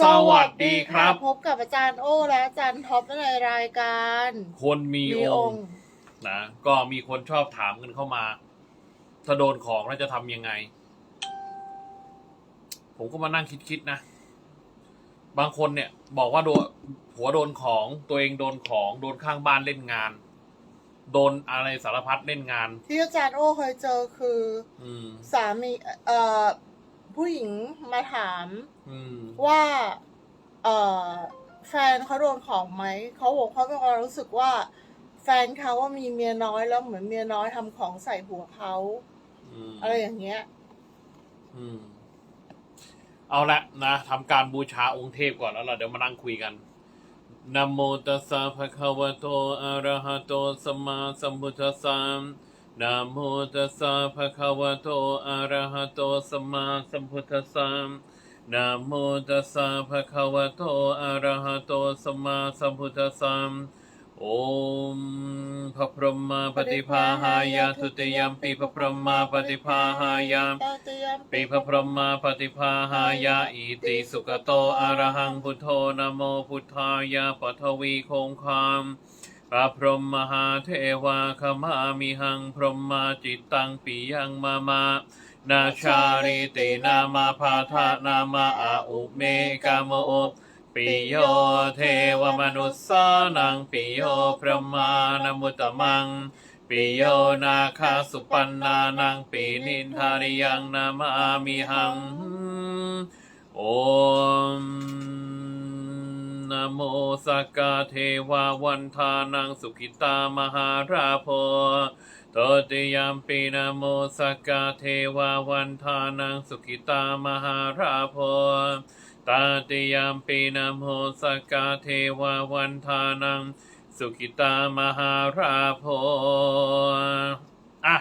สวัสดีครับ พบกับอาจารย์โอ้และอาจารย์ท็อปในรายการคนมีมีอองงค์ค์นะก็มีคนชอบถามกันเข้ามา ถ้าโดนของแล้วจะทำยังไง ผมก็มานั่งคิดๆนะ บางคนเนี่ย บอกว่าโดนผัวโดนของตัวเองโดนของ โดนข้างบ้านเล่นงาน โดนอะไรสารพัดเล่นงาน ที่อาจารย์โอ้เคยเจอคือ อืม สามีเอ่อ ผู้หญิงมาถามอืมว่า เอ่อแฟนเขาโดนของไหม เขาบอกเขาเป็นความรู้สึกว่า แฟนเขาว่ามีเมียน้อยแล้วเหมือนเมียน้อยทำของใส่หัวเขาอืมอะไรอย่างเงี้ย อืมเอาละนะทำการบูชาองค์เทพก่อนแล้วเราเดี๋ยวมานั่งคุยกันนะโมตัสสะภะคะวะโตอะระหะโตสัมมาสัมพุทธัสสะ นะโมตัสสะภะคะวะโต อะระหะโต สัมมาสัมพุทธัสสะนะโมตัสสะภะคะวะโต อะระหะโต สัมมาสัมพุทธัสสะโอมพระพรหมปฏิภาหายาทุติยมปีพระพรหมปฏิภาหายาตาเตียมปิพรหมปฏิภาหายาอิติสุกโต อะระหังพุทโธนะโมพุทธายาปัทวีคงคาม พระพรหมมหาเทวาขมามิหังพรหมาจิตตังปิยังมามานาชาริตินามาพาทานามาอาอุเมกามโอปิโยเทวมนุสสานังปิโยพระมานมุตตมัง ปิโยนาคาสุปันนานังปีนินทาริยังนามามิหัง โอม นะโมสักกะเทวาวันทานังสุขิตามหาราโพตติยมปีนโมสักกะเทวาวันทานังสุขิตามหาราโพตติยมปีนโมสักกะเทวาวันทานังสุขิตามหาราโพอะ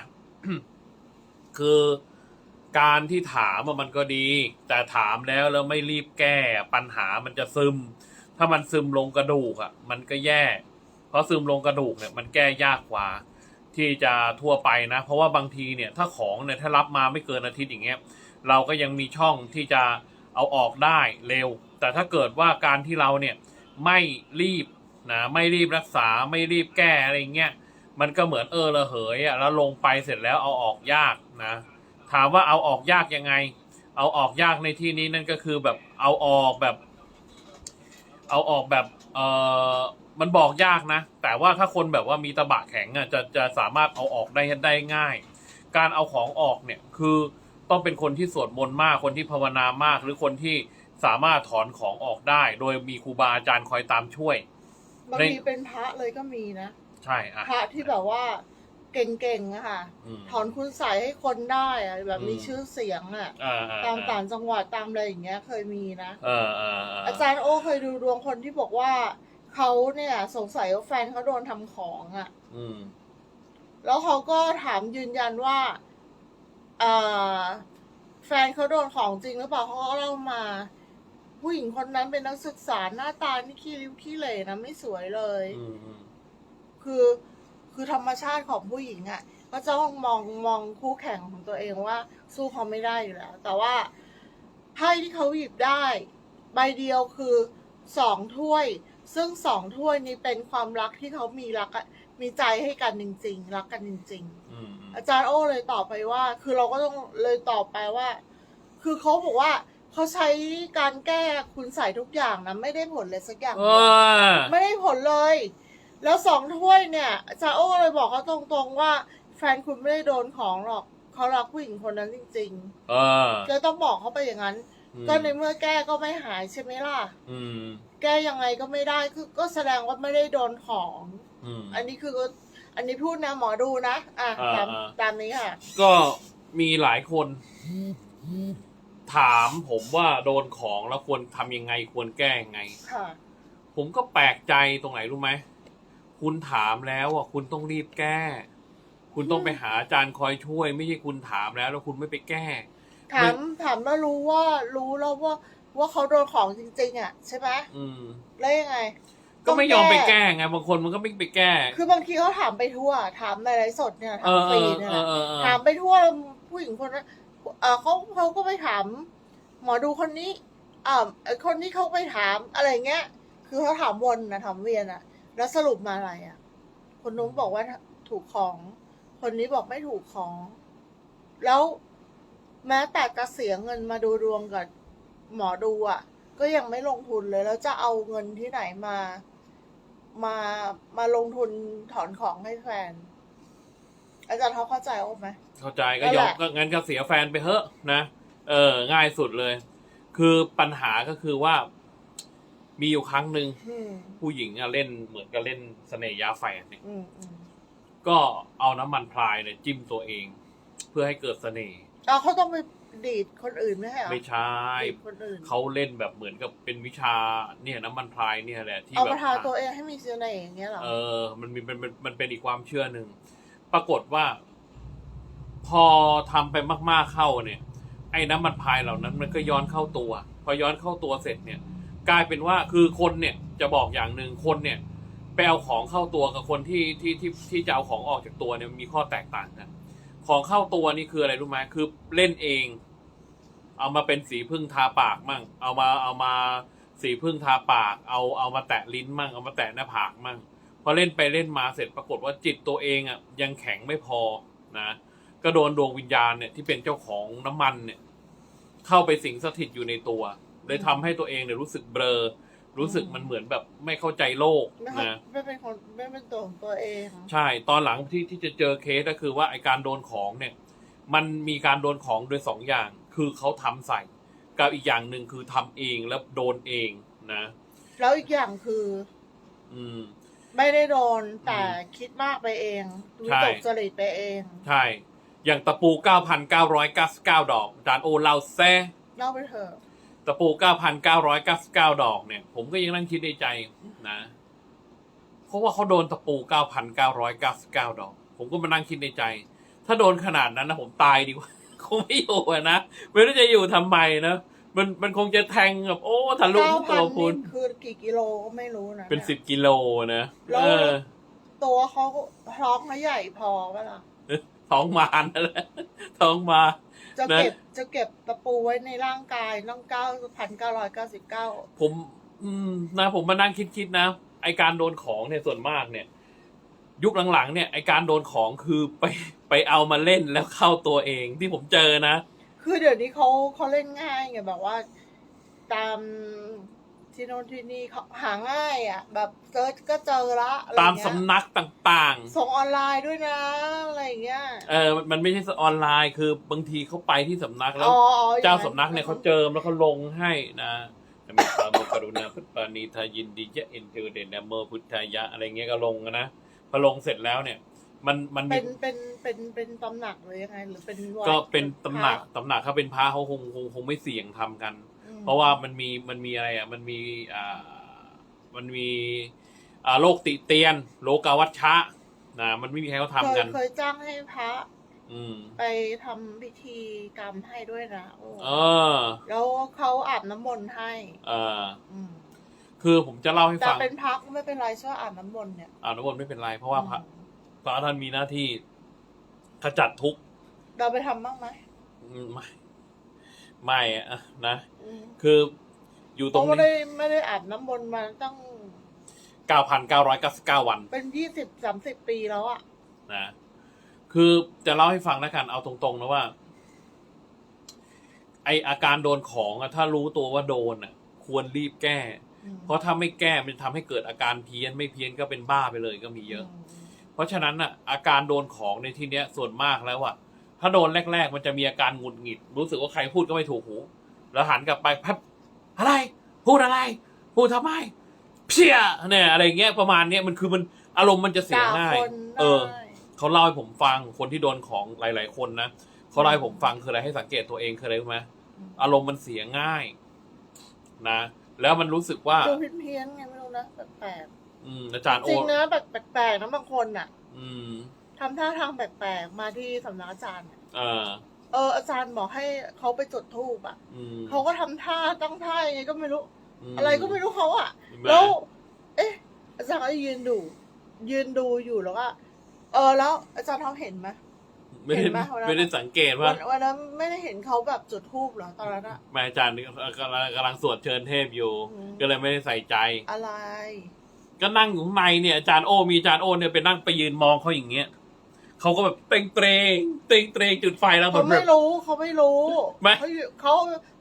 คือการที่ถามมันก็ดี แต่ถามแล้วแล้วไม่รีบแก้ปัญหามันจะซึม ถ้ามันซึมลงกระดูกอะ มันก็แย่ เพราะซึมลงกระดูกเนี่ย มันแก้ยากกว่า ที่จะทั่วไปนะ เพราะว่าบางทีเนี่ย ถ้าของเนี่ยถ้ารับมาไม่เกินอาทิตย์อย่างเงี้ย เราก็ยังมีช่องที่จะเอาออกได้เร็ว แต่ถ้าเกิดว่าการที่เราเนี่ยไม่รีบนะไม่รีบรักษาไม่รีบแก้อะไรเงี้ยมันก็เหมือนเออระเหยอะแล้วลงไปเสร็จแล้วเอาออกยากนะ ถามว่าเอาออกยากยังไง เอาออกยากในที่นี้นั่นก็คือแบบเอาออกแบบ เอาออกแบบเออมันบอกยากนะ แต่ว่าถ้าคนแบบว่ามีตะบะแข็งอะจะจะสามารถเอาออกได้ได้ง่าย การเอาของออกเนี่ยคือต้องเป็นคนที่สวดมนต์มาก คนที่ภาวนามาก หรือคนที่สามารถถอนของออกได้ โดยมีครูบาอาจารย์คอยตามช่วย บางทีเป็นพระเลยก็มีนะ ใช่อะ พระที่แบบว่า เก่งๆอะค่ะอืมถอนคุณใส่ให้คนได้อะแบบอืม มีชื่อเสียงอะอ่าอ่ตามต่างจังหวัดตามอะไรอย่างเงี้ย เคยมีนะเออเออเอาจารย์โอเคยดูดวงคนที่บอกว่าเขาเนี่ยสงสัยว่าแฟนเขาโดนทำของอะอืมแล้วเขาก็ถามยืนยันว่าอ่าแฟนเขาโดนของจริงหรือเปล่าเขาก็เล่ามา ผู้หญิงคนนั้นเป็นนักศึกษาหน้าตานี่ขี้ริ้วขี้เหร่นะไม่สวยเลย อืมอืมคือ คือธรรมชาติของผู้หญิงอะ่ะ ก็จะต้องมองมองคู่แข่งของตัวเองว่า สู้เขาไม่ได้อยู่แล้ว แต่ว่าไพ่ที่เขาหยิบได้ ใบเดียวคือสองถ้วย ซึ่งสองถ้วยนี้เป็นความรักที่เขามีรักอะมีใจให้กันจริง ๆ รักกันจริง ๆ อืมอืมอาจารย์โอ้เลยตอบไปว่า คือเราก็ต้องเลยตอบไปว่า คือเขาบอกว่าเขาใช้การแก้คุณใส่ทุกอย่างนะไม่ได้ผลเลยสักอย่างเอเดียวอไม่ได้ผลเลย แล้วสองถ้วยเนี่ยอาจารย์โอ้เลยบอกเขาตรงๆว่าแฟนคุณไม่ได้โดนของหรอกเขารักผู้หญิงคนนั้นจริงเออๆก็ต้องบอกเขาไปอย่างนั้น ก็ในเมื่อแก้ก็ไม่หายใช่ไหมล่ะ อืมแก้ยังไงก็ไม่ได้คือก็แสดงว่าไม่ได้โดนของ อืม อันนี้คืออันนี้พูดนะหมอดูนะอะอ่าตามอ่า ตามนี้ค่ะ ก็มีหลายคน ถามผมว่าโดนของแล้วควรทำยังไงควรแก้ยังไง ค่ะ ผมก็แปลกใจตรงไหนรู้ไหม คุณถามแล้วอะคุณต้องรีบแก้ คุณต้องไปหาอาจารย์คอยช่วย ไม่ใช่คุณถามแล้ว แล้วคุณไม่ไปแก้ ถามถามแล้วรู้ว่ารู้แล้วว่า ว่าเขาโดนของจริง ๆ อะ ใช่ไหมอืมแล้วยังไง ก็ไม่ยอมไปแก้ไงบางคนมันก็ไม่ไปแก้ คือบางทีเขาถามไปทั่ว ถามในไลฟ์สดเนี่ยเอถามอฟเอรีอเนี่ยเออเออเออถามไปทั่วแล้วผู้หญิงคนนั้นเออเขาเขาก็ไปถาม หมอดูคนนี้อ่าไอ้คนที่เขาไปถามอะไรเงี้ย คือเขาถามวนนะถามเวียนอะ แล้วสรุปมาอะไรอะคนนู้นบอกว่าถูกของ คนนี้บอกไม่ถูกของ แล้วแม้แต่จะเสียเงินมาดูดวงกับหมอดูอะก็ยังไม่ลงทุนเลย แล้วจะเอาเงินที่ไหนมา มามาลงทุนถอนของให้แฟน อาจารย์เขาเข้าใจโอ้ไหม เข้าใจก็นั่นยแหอมละก็งั้นก็เสียแฟนไปเถอะนะ เออ ง่ายสุดเลย คือปัญหาก็คือว่า มีอยู่ครั้งหนึ่งอืมผู้หญิงอะเล่นเหมือนกับเล่นเสน่ห์ยาแฝดเนี่ยอืมอืมก็เอาน้ำมันพรายเนี่ยจิ้มตัวเอง เพื่อให้เกิดเสน่ห์เอาเขาต้องไปดีดคนอื่นไม่ใช่เหรอไม่ใช่ดีดคนอื่นเขาเล่นแบบเหมือนกับเป็นวิชาเนี่ยน้ำมันพรายเนี่ยแหละที่เอาแบมาบทาตัวเองให้มีเสน่ห์อย่างเงี้ยเหรอเออ มันมีมันมันมันเป็นอีกความเชื่อหนึ่ง ปรากฏว่า พอทำไปมาก ๆเข้าเนี่ย ไอ้น้ำมันพรายเหล่านั้น มันก็ย้อนเข้าตัว พอย้อนเข้าตัวเสร็จเนี่ย กลายเป็นว่าคือคนเนี่ยจะบอกอย่างหนึ่งคนเนี่ยไปเอาของเข้าตัวกับคนที่ที่ที่ที่จะเอาของออกจากตัวเนี่ยมีข้อแตกต่างกันของเข้าตัวนี่คืออะไรรู้ไหมคือเล่นเอง เอามาเป็นสีพึ่งทาปากมั่ง เอามาเอามาสีพึ่งทาปาก เอาเอามาแตะลิ้นมั่งเอามาแตะหน้าผากมั่งพอเล่นไปเล่นมาเสร็จปรากฏว่าจิตตัวเองอะยังแข็งไม่พอนะก็โดนดวงวิญญาณเนี่ยที่เป็นเจ้าของน้ำมันเนี่ยเข้าไปสิงสถิตอยู่ในตัว เลยทำให้ตัวเองเนี่ยรู้สึกเบลอรู้สึกมันเหมือนแบบไม่เข้าใจโลกไม่เขานะ ไม่เป็นคนไม่เป็นตัวของตัวเองใช่ตอนหลังที่ที่จะเจอเคสก็คือว่าไอการโดนของเนี่ย มันมีการโดนของโดยสองอย่าง คือเขาทำใส่ กับอีกอย่างหนึ่งคือทำเองแล้วโดนเองนะ แล้วอีกอย่างคืออืม ไม่ได้โดนแต่คิดมากไปเองวิใช่ ตกจริตไปเองใช่ อย่างตะปู 9,999 ดอกจานโอเราแซ่เล่าไปเถอะ ตะปู 9,999 ดอกเนี่ย ผมก็ยังนั่งคิดในใจนะ เพราะว่าเขาโดนตะปู 9,999 ดอก ผมก็มานั่งคิดในใจ ถ้าโดนขนาดนั้นนะผมตายดีกว่า คงไม่อยู่อะนะ ไม่รู้จะอยู่ทำไมนะ มันมันคงจะแทงแบบโอ้ทะลุเก้าตัพันวคุณนี่คือกี่กิโลก็ไม่รู้นะเป็นยสิบกิโลนะแล้เอวอตัวเขาท้องเขาใหญ่พอปะล่ะท้องมานั่นแหละท้องมา จะนะเก็บจะเก็บตะปูไว้ในร่างกายต้องเก้าพันเก้าร้อยเก้าสิบเก้าผม อืมนะผมมานั่งคิดคิดๆนะไอการโดนของเนี่ยส่วนมากเนี่ย ยุคหลังๆเนี่ยไอการโดนของคือไปไปเอามาเล่นแล้วเข้าตัวเองที่ผมเจอนะ คือเดี๋ยวนี้เขาเขาเล่นง่ายไงแบบว่า ตาม ที่โน่นที่นี่เขาหาง่ายอะ แบบเซิร์ชก็เจอละอะไรตามเงี้ยสำนักต่างส่งออนไลน์ด้วยนะอะไรอย่างเงี้ยๆ เออมันมันไม่ใช่ออนไลน์คือบางทีเขาไปที่สำนักแล้ว อ๋ออ๋อเจ้าสำนักเนี่ยเขาเจิมแล้วเขาลงให้นะเมตตาโมกรุณาพุทธปานีทายินดียะเอ็นเจอเดนนะโมพุทธายะอะไรเงี้ยก็ลงนะพอลงเสร็จแล้วเนี่ย มันมันมีเป็นเป็นเป็นเป็นตำหนักหรือยังไงหรือเป็นวัดก็เป็นตำหนักพระตำหนักเขาเป็นพระเขาคงคงคงไม่เสี่ยงทำกันอืม เพราะว่ามันมีมันมีอะไรอะมันมีอ่ามันมีอ่าโรคติเตียน โลกาวัชชะนะมันไม่มีใครเขาเคทำยกัน เคยจ้างให้พระ อืม ไปทำพิธีกรรมให้ด้วยนะโอ้เออ แล้วเขาอาบน้ำมนต์ให้ เอออืมคือผมจะเล่าให้แต่ฟังเป็นพระก็ไม่เป็นไรช่วยอาบน้ำมนต์เนี่ยอ่าน้ำมนต์ไม่เป็นไร เพราะว่าพระอืมพระท่านมีหน้าที่ขจัดทุกข์เราไปทำบ้างไหมอืมไม่ ไม่อะนะ อืมคืออยู่เพตรงราะไม่นี้ได้ไม่ได้อาบน้ำมนต์มาตั้ง9,999 วัน เป็นยี่สิบสามสิบปีแล้วอะนะ คือจะเล่าให้ฟังแล้วกันเอาตรงๆนะว่า ไออาการโดนของอะถ้ารู้ตัวว่าโดนอะควรรีบแก้อืมเพราะถ้าไม่แก้มันจะทำให้เกิดอาการเพี้ยนไม่เพี้ยนก็เป็นบ้าไปเลยก็มีเยอะมเพราะฉะนั้นอะอาการโดนของในที่เนี้ยส่วนมากแล้วอะ ถ้าโดนแรก ๆ มันจะมีอาการหงุดหงิด รู้สึกว่าใครพูดก็ไม่ถูกหู แล้วหันกลับไปแป๊บอะไร พูดอะไร พูดทำไม เพี้ยเนี่ยอะไรเงี้ยประมาณเนี้ยมันคือมันอารมณ์มันจะเสียด่าง่ายคนเออได้เขาเล่าให้ผมฟังคนที่โดนของหลาย ๆ คนนะเขาเล่าให้ผมฟังคืออะไรให้สังเกตตัวเองคืออะไรรู้ไหมอารมณ์มันเสียง่าย นะ แล้วมันรู้สึกว่าดูเพี้ยนๆไงไม่รู้นะแปลกอืมอาจารย์ๆโอจริงนะแบบแปลกๆนะบางคนอะอืม ทำท่าทางแปลกๆมาที่สำนักอาจารย์อะเออเอออาจารย์บอกให้เขาไปจุดธูปอะอืมเขาก็ทำท่าตั้งท่ายังไงก็ไม่รู้ มอะไรก็ไม่รู้เขาอะเห็นไหมแล้ว เอ๊ะ อาจารย์ก็ยืนดู ยืนดูอยู่แล้วก็เออแล้ว อาจารย์ทำเห็นไหม ไม่ได้เห็นไหมวันนั้นไม่ได้สังเกตวัว่านวันนั้นไม่ได้เห็นเขาแบบจุดทูบเหรอตอนนั้นอะ แม่อาจารย์กำลังกำลังสวดเชิญเทพอยู่ อืม ก็เลยไม่ได้ใส่ใจ อะไร ก็นั่งอยู่ข้างในเนี่ยอาจารย์โอมีอาจารย์โอเนี่ยไปนั่งไปยืนมองเขาอย่างเงี้ย เขาก็แบบเตรงเตรงเตรงเตรงจุดไฟแล้วแบเขาบไม่รู้เขาไม่รู้ไม่ เขาอยู่เขา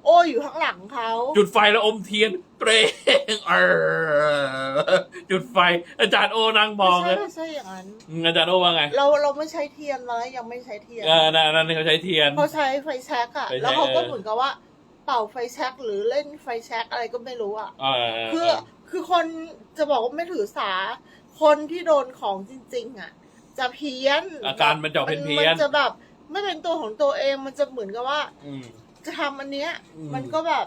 โอ้อยู่ข้างหลังเขาจุดไฟแล้วอมเทียนเปรงเออจุดไฟ อาจารย์โอนั่งมองไม่เลยใช่ไม่ใช่อย่างนั้น อืมอาจารย์โอว่าไงเราเราไม่ใช้เทียนแล้วยังไม่ใช้เทียนเออนั่นนั่นเขาใช้เทียน เขาใช้ไฟแช็กอะไฟแช็ก แล้วเขาก็เออเหมือนกับว่า เป่าไฟแช็กหรือเล่นไฟแช็กอะไรก็ไม่รู้อะเออคือคือคนจะบอกว่าไม่ถือสา คนที่โดนของจริง ๆอะ จะเพี้ยนอาการมันจะออกเป็นเพี้ยน มันจะแบบไม่เป็นตัวของตัวเองมันจะเหมือนกับว่า อืม จะทำอันเนี้ย อืม มันก็แบบ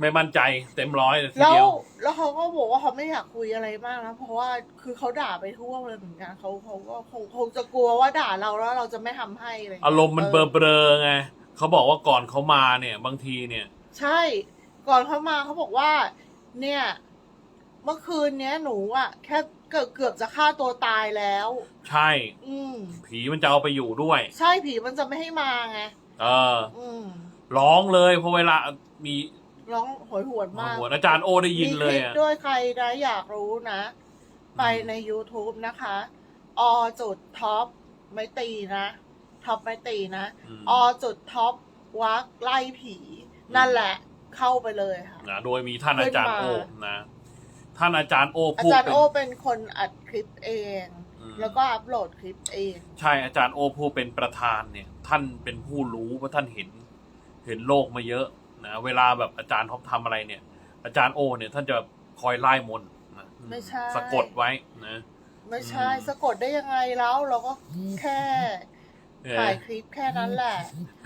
ไม่มั่นใจเต็มร้อยเลยทีแล้วเดียว แล้วเขาก็บอกว่าเขาไม่อยากคุยอะไรมากนะเพราะว่าคือเขาด่าไปทั่วเลยเหมือนกันเขาเขาก็คงคงจะกลัวว่าด่าเราแล้วเราจะไม่ทำให้อะไรย่งอางี้ยรมณ์มันเบลอเบลอๆไงเขาบอกว่าก่อนเขามาเนี่ย บางทีเนี่ย ใช่ ก่อนเขามาเขาบอกว่า เนี่ย เมื่อคืนเนี้ยหนูอะแค่เกือบเกือบจะฆ่าตัวตายแล้ว ใช่ อืม ผีมันจะเอาไปอยู่ด้วย ใช่ผีมันจะไม่ให้มาไง เออ อืม ร้องเลยเพราะเวลามีร้องโหยหวนมากหัวอาจารย์โอได้ยินเลยมีคลิปอะด้วยใครนะอยากรู้นะ ไปใน YouTube นะคะ อจุดท็อปไม่ตีนะท็อปไม่ตีนะอืมอจุดท็อปวักไล่ผี นั่นแหละเข้าไปเลยค่ะ นะโดยมีท่านอาจารย์โอขึ้นมา นะ ท่านอาจารย์โออาพูดจารย์เป็น โอเป็นคนอัดคลิปเอง อืม แล้วก็อัปโหลดคลิปเอง ใช่อาจารย์โอผู้เป็นประธานเนี่ย ท่านเป็นผู้รู้เพราะท่านเห็น เห็นโลกมาเยอะนะเวลาแบบอาจารย์ท็อปทำอะไรเนี่ย อาจารย์โอเนี่ยท่านจะคอยไล่มนต์นะไม่ใช่ สะกดไว้นะ ไม่ใช่อืม สะกดได้ยังไงแล้วเราก็แค่ เอถ่าอยคลิปแค่นั้นแหละ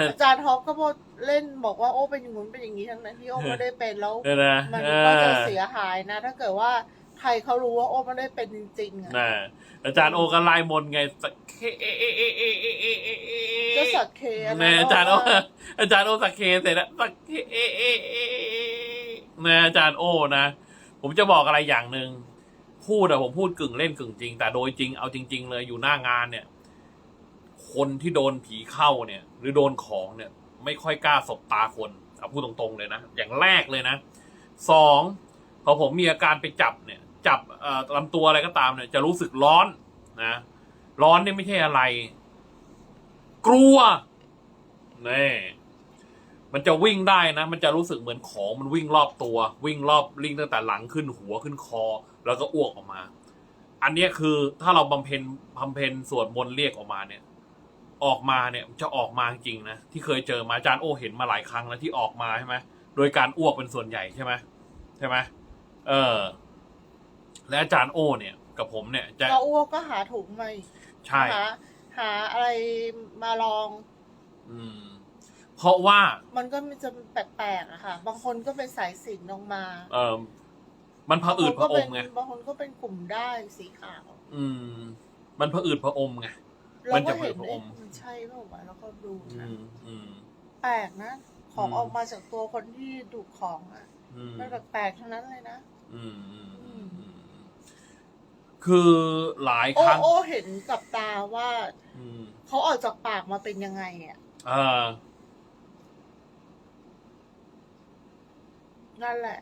อาจารย์ท็อปก็บอกเล่นบอกว่าโอ้เป็นอย่างนู้นเป็นอย่างนี้ทั้งนั้นที่โอ้ไม่ได้เป็นแล้ว เออนะมันเอก็จะอเสียหายนะ ถ้าเกิดว่าใครเขารู้ว่าโอ้ไม่ได้เป็นจริงๆอะนะอาจารย์โอก็ไล่มนต์ไงสักเคเอเอเอเอเอเอเอเอก็สักเคแม่อาจารย์โออาจารย์โอสักเคเสร็จแล้วสักเคเอเอเอเอนะอาจารย์โอนะ ผมจะบอกอะไรอย่างหนึ่งพูดอะผมพูดกึ่งเล่นกึ่งจริง แต่โดยจริงเอาจริง ๆ เลยอยู่หน้างานเนี่ย คนที่โดนผีเข้าเนี่ย หรือโดนของเนี่ย ไม่ค่อยกล้าสบตาคนเอาพูดตรงๆเลยนะ อย่างแรกเลยนะสองพอผมมีอาการไปจับเนี่ย จับลำตัวอะไรก็ตามเนี่ย จะรู้สึกร้อนนะร้อนนี่ไม่ใช่อะไร กลัวแน่มันจะวิ่งได้นะ มันจะรู้สึกเหมือนของมันวิ่งรอบตัว วิ่งรอบลิงตั้งแต่หลังขึ้นหัวขึ้นคอ แล้วก็อ้วกออกมา อันนี้คือถ้าเราบำเพ็ญบำเพ็ญสวดมนต์เรียกออกมาเนี่ย ออกมาเนี่ยจะออกมาจริงนะที่เคยเจอมาอาจารย์โอเห็นมาหลายครั้งแล้วที่ออกมาใช่ไหมโดยการอ้วกเป็นส่วนใหญ่ใช่ไหมใช่ไหมเออ และอาจารย์โอ เนี่ย กับผมเนี่ย จะเราอ้วกก็หาถุงมาอีกใช่หาหาอะไรมาลอง อืม เพราะว่ามันก็จะแปลกๆอะค่ะ บางคนก็เป็นสายสิญจนออกมา เออมันผะอืดผะอมไงบางคนก็เป็นกลุ่มได้ายสีขาว อืม มันผะอืดผะอมไง เรามันก็จะเห็นเผยพระอเอ๊ะมมันใช่เปล่าวะแล้วก็ดูอืนะมอืม แปลกนะ ของอืม ออกมาจากตัวคนที่ดูดของอะอืม มันแปลกๆทั้งนั้นเลยนะ อืมอืมอืมอืมคือหลายโอ้ครั้งโอ้เห็นกับตาว่าอืมเขาออกจากปากมาเป็นยังไงอะเออนั่นแหละ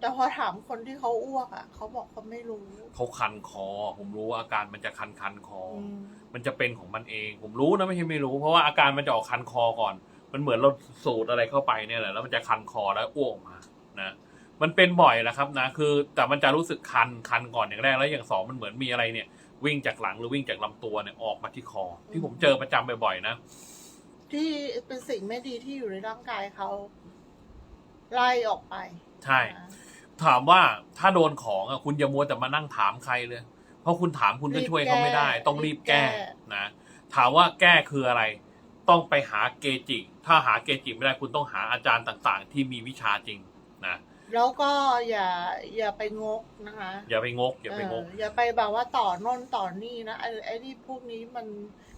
แต่พอถามคนที่เขาอ้วกอะเขาบอกเขาไม่รู้เขาคันคอ ผมรู้ว่าอาการมันจะคันคันคอออืมมันจะเป็นของมันเอง ผมรู้นะไม่ใช่ไม่รู้ เพราะว่าอาการมันจะออกคันคอก่อน มันเหมือนเราสูดอะไรเข้าไปเนี่ยแหละแล้วมันจะคันคอแล้วอ้วกออกมานะมันเป็นบ่อยแหละครับนะคือ แต่มันจะรู้สึกคันคันก่อนอย่างแรกแล้วอย่างสองมันเหมือนมีอะไรเนี่ย วิ่งจากหลังหรือวิ่งจากลำตัวเนี่ยออกมาที่คอ ที่ผมเจอประจำบ่อยๆนะ ที่เป็นสิ่งไม่ดีที่อยู่ในร่างกายเขาไล่ออกไปใช่ นะ ถามว่าถ้าโดนของอะคุณอย่ามัวแต่มานั่งถามใครเลย เพราะคุณถามคุณก็ช่วยเขาไม่ได้ ต้องรีบแก้นะถามว่าแก้คืออะไร ต้องไปหาเกจิ ถ้าหาเกจิไม่ได้คุณต้องหาอาจารย์ต่างๆ ที่มีวิชาจริงนะแล้วก็อย่าอย่าไปงกนะคะ อย่าไปงก อย่าไปงกเอออย่าไปแบบว่าต่อโน่นต่อนี่นะไอ้ไอ้นี่พวกนี้มัน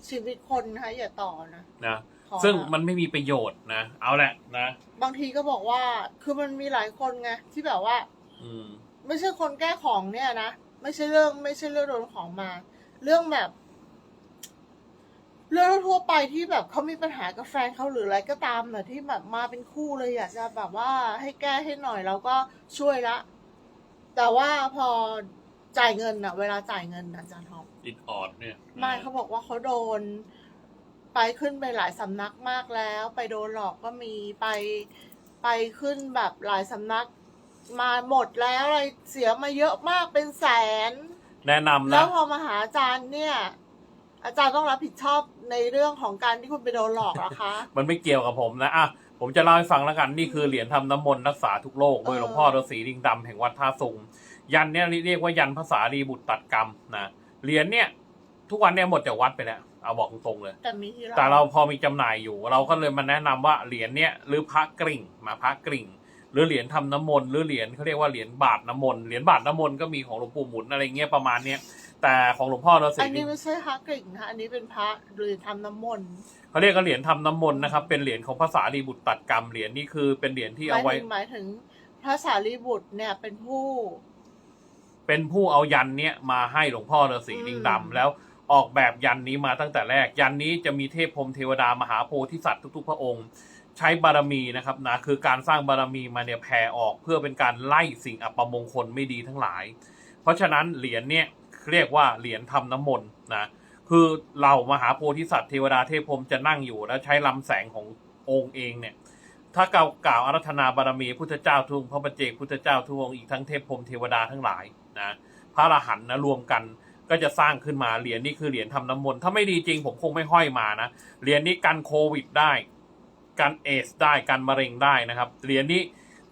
ชีวิตคนนะคะอย่าต่อนะนะ ขอซึ่งละมันไม่มีประโยชน์นะ เอาแหละนะ บางทีก็บอกว่า คือมันมีหลายคนไงที่แบบว่า อืม ไม่ใช่คนแก้ของเนี่ยนะ ไม่ใช่เรื่องไม่ใช่เรื่องโดนของมา เรื่องแบบ เรื่องทั่วไปที่แบบเขามีปัญหากับแฟนเขาหรืออะไรก็ตามน่ะที่แบบมาเป็นคู่เลยอยากจะแบบว่าให้แก้ให้หน่อยเราก็ช่วยละ แต่ว่าพอจ่ายเงินน่ะเวลาจ่ายเงินน่ะอาจารย์ท็อปอิดออดเนี่ยไม่เขาบอกว่าเขาโดน ไปขึ้นไปหลายสำนักมากแล้ว ไปโดนหลอกก็มีไปไปขึ้นแบบหลายสำนักมาหมดแล้วอะไรเสียมาเยอะมากเป็นแสน แนะนำแล้นะวพอมาหาอาจารย์เนี่ย อาจารย์ต้องรับผิดชอบในเรื่องของการที่คุณไปโดนหลอกเหรอคะ มันไม่เกี่ยวกับผมนะอะผมจะเล่าให้ฟังแล้วกันนี่คือเหรียญทำน้ำมนต์รักษาทุกโรคโดยเออหลวงพ่อฤาษีลิงดำแห่งวัดท่าสุงยันเนี่ยเรียกว่ายันภาษารีบุตรตัดกรรมนะเหรียญเนี่ย ทุกวันเนี่ยหมดจากวัดไปแล้ว เอาบอกตรงๆเลย แต่มีที่เราแต่เราพอมีจำหน่ายอยู่ เราก็เลยมาแนะนำว่าเหรียญเนี่ยหรือพระกริ่งมาพระกริ่ง หรือเหรียญทำน้ำมนต์หรือเหรียญเขาเรียกว่าเหรียญบาทน้ำมนต์เหรียญบาทน้ำมนต์ก็มีของหลวงปู่หมุนอะไรเงี้ยประมาณเนี้ยแต่ของหลวงพ่อฤาษีอันนี้ไม่ใช่พระกริ่งนะอันนี้เป็นพระหรือทำน้ำมนต์เขาเรียกว่าเหรียญทำน้ำมนต์นะครับเป็นเหรียญของภาษารีบุตรตัดกรรมเหรียญนี่คือเป็นเหรียญที่หมาเอายไว้ ถึงหมายถึงพระสารีบุตรเนี่ยเป็นผู้ เป็นผู้เอายันเนี้ยมาให้หลวงพ่อฤาษีอืมลิงดำแล้ว ออกแบบยันนี้มาตั้งแต่แรก ยันนี้จะมีเทพพรมเทวดามหาโพธิสัตว์ทุก ๆ พระองค์ ใช้บารมีนะครับนะคือการสร้างบารมีมาเนี่ยแผ่ออกเพื่อเป็นการไล่สิ่งอัปมงคลไม่ดีทั้งหลาย เพราะฉะนั้นเหรียญเนี่ยเรียกว่าเหรียญทำน้ำมนต์นะคือเรามหาโพธิสัตว์เทวดาเทพพรมจะนั่งอยู่แล้วใช้ลำแสงขององค์เองเนี่ยถ้ากล่าวกล่าวอารัธนาบารมีพุทธเจ้าทุงพระบัจเจกพุทธเจ้าทุงอีกทั้งเทพพรมเทวดาทั้งหลายนะพระอรหันต์นะรวมกัน ก็จะสร้างขึ้นมาเหรียญนี่คือเหรียญทำน้ำมนต์ถ้าไม่ดีจริงผมคงไม่ห้อยมานะเหรียญนี้กันโควิดได้กันเอสได้กันมะเร็งได้นะครับเหรียญนี้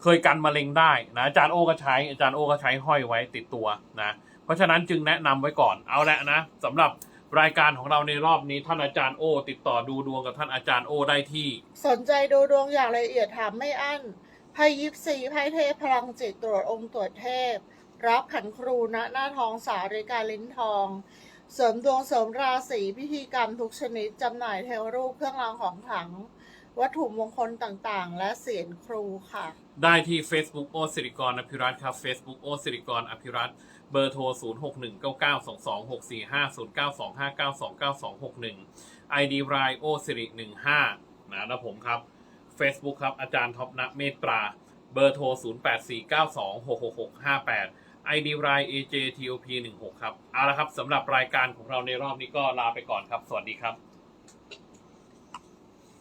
เคยกันมะเร็งได้นะอาจารย์โอก็ใช้อาจารย์โอก็ใช้ห้อยไว้ติดตัวนะเพราะฉะนั้นจึงแนะนำไว้ก่อนเอาละนะสำหรับรายการของเราในรอบนี้ท่านอาจารย์โอ ติดต่อดูดวงกับท่านอาจารย์โอได้ที่ สนใจดูดวงอย่างละเอียดถามไม่อั้นไพ่ยิปซีไพ่เทพพลังจิตตรวจองค์ตรวจเทพ รับขันครูณหน้าทองสาริกาลิ้นทอง เสริมดวงเสริมราศีพิธีกรรมทุกชนิดจำหน่ายเทวรูปเครื่องรางของขลัง วัตถุมงคลต่างๆ และเสียนครูค่ะ ได้ที่ Facebook โอสิริกรอภิรัตน์ครับ Facebook โอสิริกรอภิรัตน์เบอร์โทร 0 6 1 9 9 2 2 6 4 5 0 9 2 5 9 2 9 2 6 1 ID รายโอสิริ15นะแล้วผมครับ Facebook ครับ อาจารย์ท็อปณเมตตรา เบอร์โทร 0849266658 8 4 9 2 6 6 6 5 8 ID ราย AJTOP 16ครับ เอาละครับสำหรับรายการของเราในรอบนี้ก็ลาไปก่อนครับ สวัสดีครับ